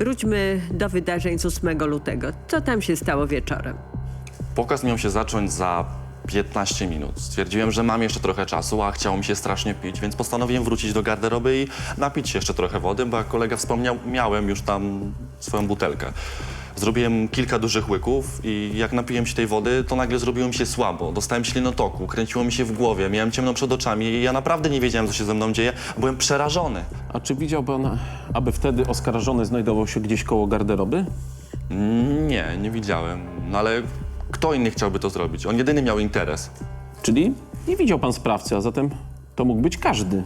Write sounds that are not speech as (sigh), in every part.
Wróćmy do wydarzeń z 8 lutego. Co tam się stało wieczorem? Pokaz miał się zacząć za 15 minut. Stwierdziłem, że mam jeszcze trochę czasu, a chciało mi się strasznie pić, więc postanowiłem wrócić do garderoby i napić się jeszcze trochę wody, bo jak kolega wspomniał, miałem już tam swoją butelkę. Zrobiłem kilka dużych łyków i jak napiłem się tej wody, to nagle zrobiło mi się słabo. Dostałem ślinotoku, kręciło mi się w głowie, miałem ciemno przed oczami i ja naprawdę nie wiedziałem, co się ze mną dzieje. Byłem przerażony. A czy widział pan, aby wtedy oskarżony znajdował się gdzieś koło garderoby? Nie, nie widziałem. No ale kto inny chciałby to zrobić? On jedyny miał interes. Czyli nie widział pan sprawcy, a zatem to mógł być każdy.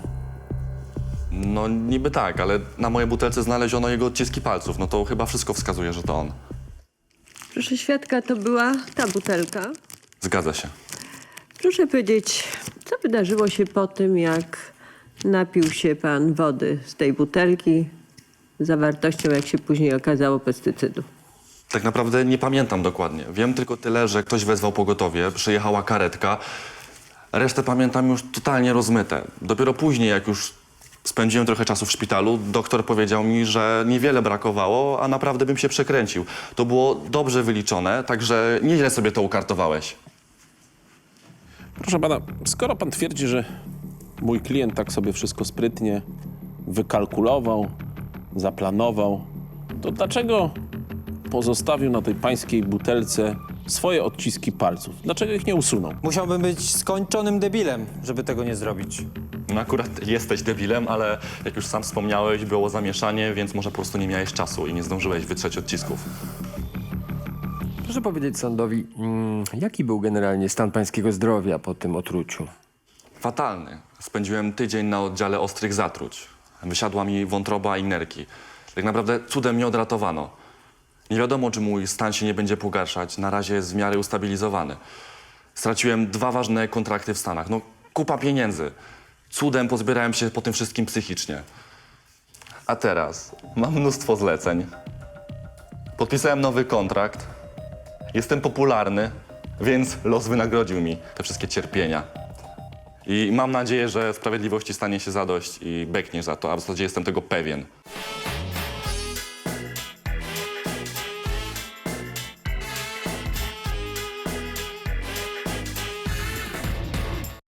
No niby tak, ale na mojej butelce znaleziono jego odciski palców. No to chyba wszystko wskazuje, że to on. Proszę świadka, to była ta butelka. Zgadza się. Proszę powiedzieć, co wydarzyło się po tym, jak napił się pan wody z tej butelki z zawartością, jak się później okazało, pestycydu? Tak naprawdę nie pamiętam dokładnie. Wiem tylko tyle, że ktoś wezwał pogotowie, przyjechała karetka. Resztę pamiętam już totalnie rozmyte. Dopiero później, jak już spędziłem trochę czasu w szpitalu, doktor powiedział mi, że niewiele brakowało, a naprawdę bym się przekręcił. To było dobrze wyliczone, także nieźle sobie to ukartowałeś. Proszę pana, skoro pan twierdzi, że mój klient tak sobie wszystko sprytnie wykalkulował, zaplanował, to dlaczego pozostawił na tej pańskiej butelce swoje odciski palców? Dlaczego ich nie usunął? Musiałbym być skończonym debilem, żeby tego nie zrobić. No akurat (laughs) jesteś debilem, ale jak już sam wspomniałeś, było zamieszanie, więc może po prostu nie miałeś czasu i nie zdążyłeś wytrzeć odcisków. Proszę powiedzieć sądowi, mm, jaki był generalnie stan pańskiego zdrowia po tym otruciu? Fatalny. Spędziłem tydzień na oddziale ostrych zatruć. Wysiadła mi wątroba i nerki. Tak naprawdę cudem mnie odratowano. Nie wiadomo, czy mój stan się nie będzie pogarszać. Na razie jest w miarę ustabilizowany. Straciłem dwa ważne kontrakty w Stanach. No, kupa pieniędzy. Cudem pozbierałem się po tym wszystkim psychicznie. A teraz mam mnóstwo zleceń. Podpisałem nowy kontrakt. Jestem popularny, więc los wynagrodził mi te wszystkie cierpienia. I mam nadzieję, że sprawiedliwości stanie się zadość i bekniesz za to, a w zasadzie jestem tego pewien.